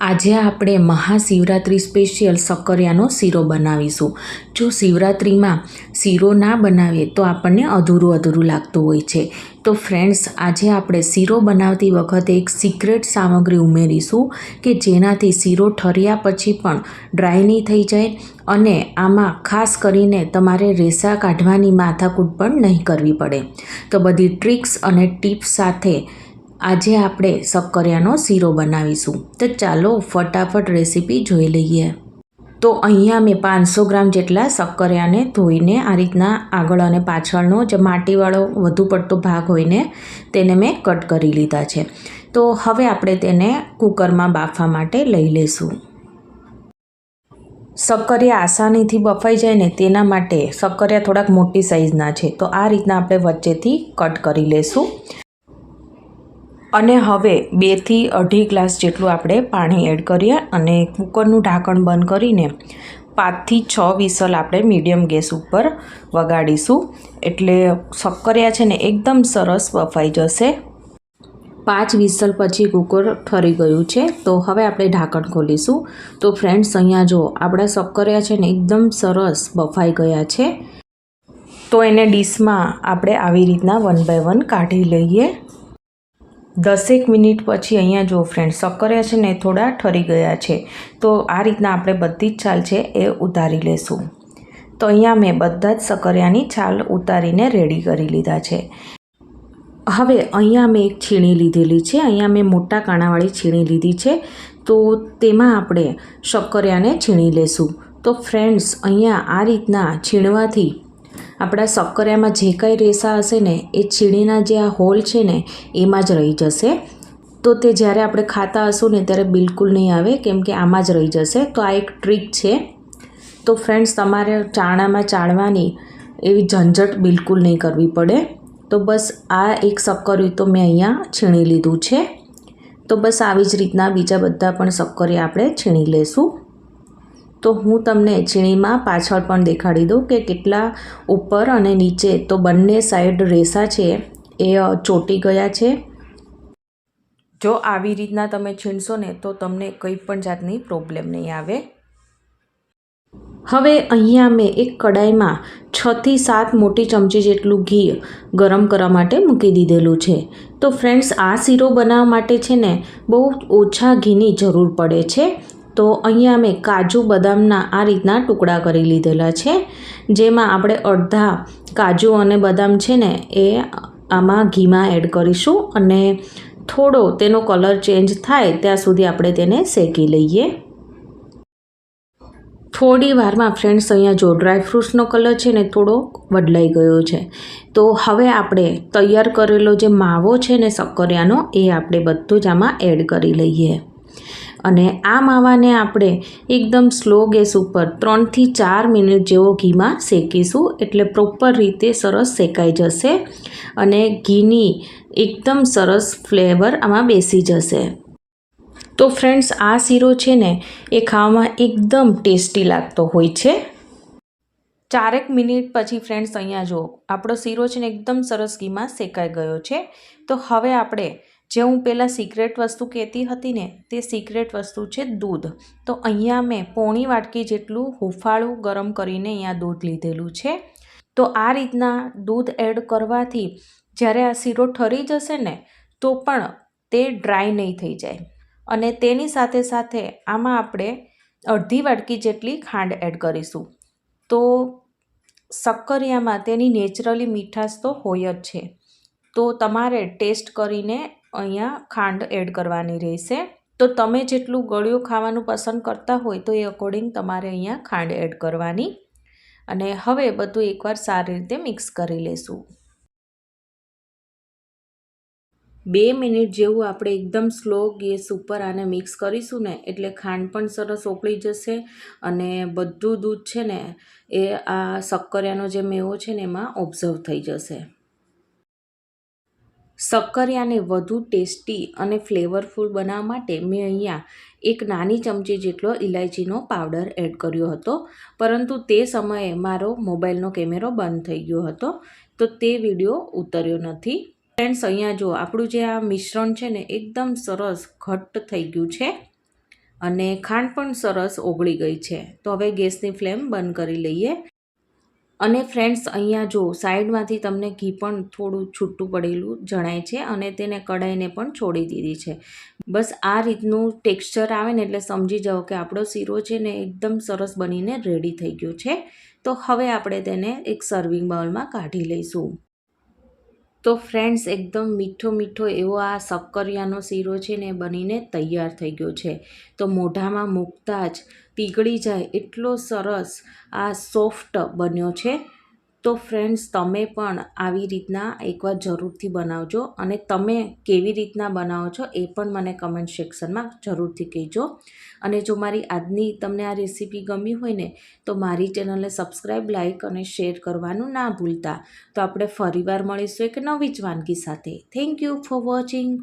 આજે આપણે મહાશિવરાત્રિ સ્પેશિયલ શક્કરિયાનો શીરો બનાવીશું. જો શિવરાત્રિમાં શીરો ના બનાવીએ તો આપણને અધૂરું અધૂરું લાગતું હોય છે. તો ફ્રેન્ડ્સ, આજે આપણે શીરો બનાવતી વખતે એક સિક્રેટ સામગ્રી ઉમેરીશું કે જેનાથી શીરો ઠર્યા પછી પણ ડ્રાય નહીં થઈ જાય અને આમાં ખાસ કરીને તમારે રેસા કાઢવાની માથાકૂટ પણ નહીં કરવી પડે. તો બધી ટ્રિક્સ અને ટિપ્સ સાથે આજે આપણે શક્કરિયાનો શીરો બનાવીશું. તો ચાલો ફટાફટ રેસીપી જોઈ લઈએ. તો અહીંયા મેં પાંચસો ગ્રામ જેટલા શક્કરિયાને ધોઈને આ રીતના આગળ અને પાછળનો જે માટીવાળો વધુ પડતો ભાગ હોઈને તેને મેં કટ કરી લીધા છે. તો હવે આપણે તેને કુકરમાં બાફવા માટે લઈ લઈશું. શક્કરિયા આસાનીથી બફાઈ જાય ને તેના માટે શક્કરિયા થોડાક મોટી સાઇઝના છે. તો આ રીતના આપણે વચ્ચેથી કટ કરી લેશું અને હવે બેથી અઢી ગ્લાસ જેટલું આપણે પાણી એડ કરીએ અને કુકરનું ઢાંકણ બંધ કરીને પાંચથી છ વિસલ આપણે મીડિયમ ગેસ ઉપર વગાડીશું. એટલે શક્કરિયા છે ને એકદમ સરસ બફાઈ જશે. પાંચ વિસલ પછી કુકર ઠરી ગયું છે, તો હવે આપણે ઢાંકણ ખોલીશું. તો ફ્રેન્ડ્સ, અહીંયા જો આપણા શક્કરિયા છે ને એકદમ સરસ બફાઈ ગયા છે. તો એને ડીશમાં આપણે આવી રીતના વન બાય વન કાઢી લઈએ. દસેક મિનિટ પછી અહીંયા જો ફ્રેન્ડ શક્કરિયા છે ને થોડા ઠરી ગયા છે. તો આ રીતના આપણે બધી જ છાલ છે એ ઉતારી લેશું. તો અહીંયા મેં બધા જ શક્કરિયાની છાલ ઉતારીને રેડી કરી લીધા છે. હવે અહીંયા મેં એક છીણી લીધેલી છે, અહીંયા મેં મોટા કાણાવાળી છીણી લીધી છે. તો તેમાં આપણે શક્કરિયાને છીણી લેશું. તો ફ્રેન્ડ્સ અહીંયા આ રીતના છીણવાથી આપણા સક્કરિયામાં જે કંઈ રેસા હશે ને, એ છીણીના જે આ હોલ છે ને, એમાં જ રહી જશે. તો તે જ્યારે આપણે ખાતા હશું ને, ત્યારે બિલકુલ નહીં આવે, કેમ કે આમાં જ રહી જશે. તો આ એક ટ્રીક છે. તો ફ્રેન્ડ્સ, તમારે ચાણામાં ચાળવાની એવી ઝંઝટ બિલકુલ નહીં કરવી પડે. તો બસ આ એક સક્કરિયું તો મેં અહીંયા છીણી લીધું છે. તો બસ આવી જ રીતના બીજા બધા પણ સક્કરિયા આપણે છીણી લેશું. તો હું તમને છીણીમાં પાછળ પણ દેખાડી દઉં કે કેટલા ઉપર અને નીચે. તો બંને સાઈડ રેસા છે, એ ચોટી ગયા છે. જો આવી રીતના તમે છીણશો ને તો તમને કંઈ પણ જાતની પ્રોબ્લેમ નહીં આવે. હવે અહીંયા મેં એક કડાઈમાં છથી સાત મોટી ચમચી જેટલું ઘી ગરમ કરવા માટે મૂકી દીધેલું છે. તો ફ્રેન્ડ્સ આ શીરો બનાવવા માટે છે ને બહુ ઓછા ઘીની જરૂર પડે છે. તો અહીંયા મેં કાજુ બદામના આ રીતના ટુકડા કરી લીધેલા છે, જેમાં આપણે અડધા કાજુ અને બદામ છે ને એ આમાં ઘીમાં એડ કરીશું અને થોડો તેનો કલર ચેન્જ થાય ત્યાં સુધી આપણે તેને શેકી લઈએ. થોડી વારમાં ફ્રેન્ડ્સ, અહીંયા જો ડ્રાયફ્રૂટ્સનો કલર છે ને થોડો બદલાઈ ગયો છે. તો હવે આપણે તૈયાર કરેલો જે માવો છે ને શક્કરિયાનો, એ આપણે બધું જ આમાં એડ કરી લઈએ. અને આ માવાને આપણે એકદમ સ્લો ગેસ ઉપર ત્રણથી ચાર મિનિટ જેવો ઘીમાં શેકીશું. એટલે પ્રોપર રીતે સરસ શેકાઈ જશે અને ઘીની એકદમ સરસ ફ્લેવર આમાં બેસી જશે. તો ફ્રેન્ડ્સ આ શીરો છે ને, એ ખાવામાં એકદમ ટેસ્ટી લાગતો હોય છે. ચારેક મિનિટ પછી ફ્રેન્ડ્સ અહીંયા જુઓ, આપણો શીરો છે ને, એકદમ સરસ ઘીમાં શેકાઈ ગયો છે. તો હવે આપણે જે હું પહેલાં સિક્રેટ વસ્તુ કહેતી હતી ને, તે સિક્રેટ વસ્તુ છે દૂધ. તો અહીંયા મેં પોણી વાટકી જેટલું હુંફાળું ગરમ કરીને અહીંયા દૂધ લીધેલું છે. તો આ રીતના દૂધ એડ કરવાથી જ્યારે આ શીરો ઠરી જશે ને, તો પણ તે ડ્રાય નહીં થઈ જાય. અને તેની સાથે સાથે આમાં આપણે અડધી વાટકી જેટલી ખાંડ એડ કરીશું. તો શક્કરિયામાં તેની નેચરલી મીઠાશ તો હોય જ છે. તો તમારે ટેસ્ટ કરીને અહીંયા ખાંડ એડ કરવાની રહેશે. તો તમે જેટલું ગળ્યું ખાવાનું પસંદ કરતા હોય તો એ અકોર્ડિંગ તમારે અહીંયા ખાંડ એડ કરવાની. અને હવે બધું એકવાર સારી રીતે મિક્સ કરી લેશું. બે મિનિટ જેવું આપણે એકદમ સ્લો ગેસ ઉપર આને મિક્સ કરીશું ને, એટલે ખાંડ પણ સરસ ઓકળી જશે અને બધું દૂધ છે ને એ આ શક્કરિયાનો જે મેવો છે ને એમાં ઓબ્ઝર્વ થઈ જશે. શક્કરિયાને વધુ ટેસ્ટી અને ફ્લેવરફુલ બનાવવા માટે મેં અહીંયા એક નાની ચમચી જેટલો ઇલાયચીનો પાવડર એડ કર્યો હતો. પરંતુ તે સમયે મારો મોબાઈલનો કેમેરો બંધ થઈ ગયો હતો. તો તે વીડિયો ઉતર્યો નથી. ફ્રેન્ડ્સ, અહીંયા જો આપણું જે આ મિશ્રણ છે ને, એકદમ સરસ ઘટ્ટ થઈ ગયું છે અને ખાંડ પણ સરસ ઓગળી ગઈ છે. તો હવે ગેસની ફ્લેમ બંધ કરી લઈએ. અને ફ્રેન્ડ્સ અહીંયા જો સાઈડમાંથી તમને ઘી પણ થોડું છૂટું પડેલું જણાય છે અને તેને કઢાઈને પણ છોડી દીધી છે. બસ આ રીતનું ટેક્સચર આવે ને એટલે સમજી જાઓ કે આપણો શીરો છે ને એકદમ સરસ બનીને રેડી થઈ ગયો છે. તો હવે આપણે તેને એક સર્વિંગ બાઉલમાં કાઢી લઈશું. તો ફ્રેન્ડ્સ, એકદમ મીઠો મીઠો એવો આ સક્કરિયાનો શીરો છે ને બનીને તૈયાર થઈ ગયો છે. તો મોઢામાં મૂકતા જ પીગળી જાય એટલો સરસ આ સોફ્ટ બન્યો છે. તો ફ્રેન્ડ્સ તમે પણ આવી રીતના એકવાર જરૂરથી બનાવજો અને તમે કેવી રીતના બનાવો છો એ પણ મને કમેન્ટ સેક્શનમાં જરૂરથી કહેજો. અને જો મારી આજની તમને આ રેસીપી ગમી હોય ને, તો મારી ચેનલને સબસ્ક્રાઈબ લાઇક અને શેર કરવાનું ના ભૂલતા. તો આપણે ફરીવાર મળીશું એક નવી જ વાનગી સાથે. Thank you for watching